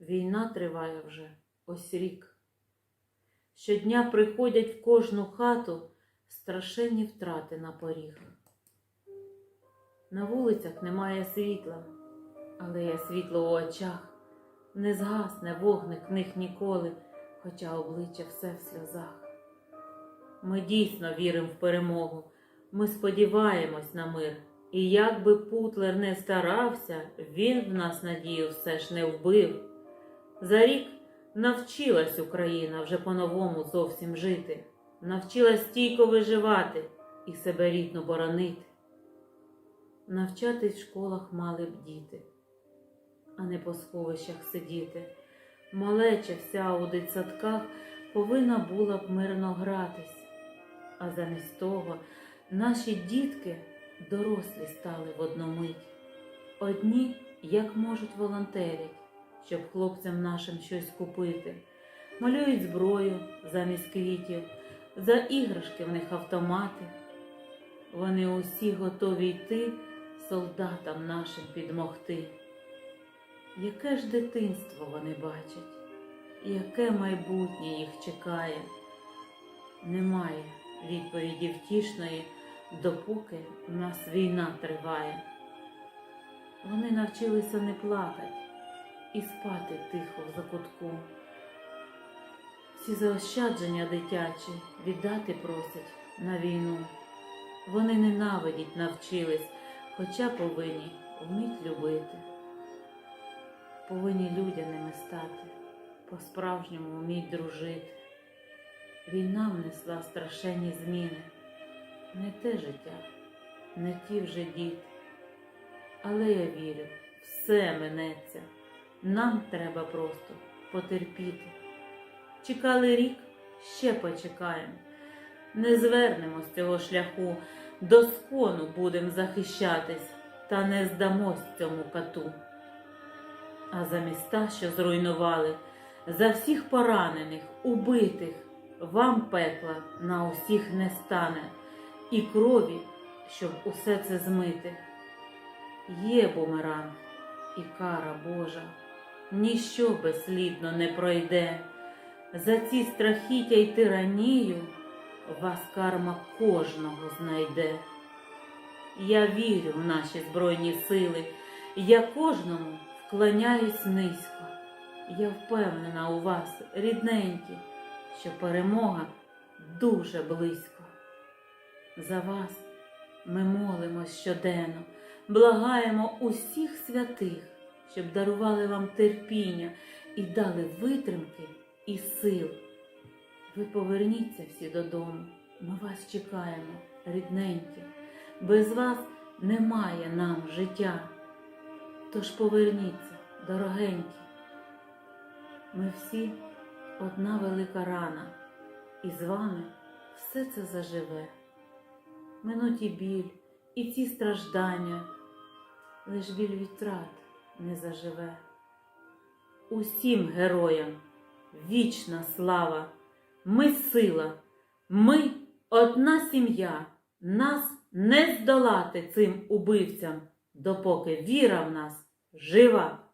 Війна триває вже ось рік. Щодня приходять в кожну хату страшенні втрати на поріг. На вулицях немає світла, але є світло у очах, не згасне вогник них ніколи, хоча обличчя все в сльозах. Ми дійсно віримо в перемогу, ми сподіваємось на мир. І як би Путлер не старався, він в нас надію все ж не вбив. За рік навчилась Україна вже по-новому зовсім жити, навчилась стійко виживати і себе рідно боронити. Навчатись в школах мали б діти, а не по сховищах сидіти. Малеча вся у дитсадках повинна була б мирно гратись, а замість того наші дітки дорослі стали в одну мить. Одні, як можуть, волонтерять, щоб хлопцям нашим щось купити, малюють зброю замість квітів, за іграшки в них автомати. Вони усі готові йти солдатам нашим підмогти. Яке ж дитинство вони бачать, яке майбутнє їх чекає? Немає відповіді втішної, допоки в нас війна триває. Вони навчилися не плакати і спати тихо в закутку. Всі заощадження дитячі віддати просять на війну. Вони ненавидіть навчились, хоча повинні вміть любити. Повинні людяними стати, по-справжньому вміть дружити. Війна внесла страшенні зміни, не те життя, не ті вже діти. Але я вірю, все минеться. Нам треба просто потерпіти. Чекали рік, ще почекаємо. Не звернемо з цього шляху, до скону будем захищатись, та не здамось цьому кату. А за міста, що зруйнували, за всіх поранених, убитих, вам пекла на усіх не стане, і крові, щоб усе це змити. Є бумеранг і кара Божа, ніщо безслідно не пройде. За ці страхіття й тиранію вас карма кожного знайде. Я вірю в наші збройні сили, я кожному вклоняюсь низько. Я впевнена у вас, рідненькі, що перемога дуже близько. За вас ми молимось щоденно, благаємо усіх святих, щоб дарували вам терпіння і дали витримки і сил. Ви поверніться всі додому, ми вас чекаємо, рідненькі. Без вас немає нам життя. Тож поверніться, дорогенькі. Ми всі одна велика рана, і з вами все це заживе. Минуть і біль, і ці страждання, лиш біль від втрат не заживе. Усім героям вічна слава, ми сила, ми одна сім'я, нас не здолати цим убивцям, допоки віра в нас жива.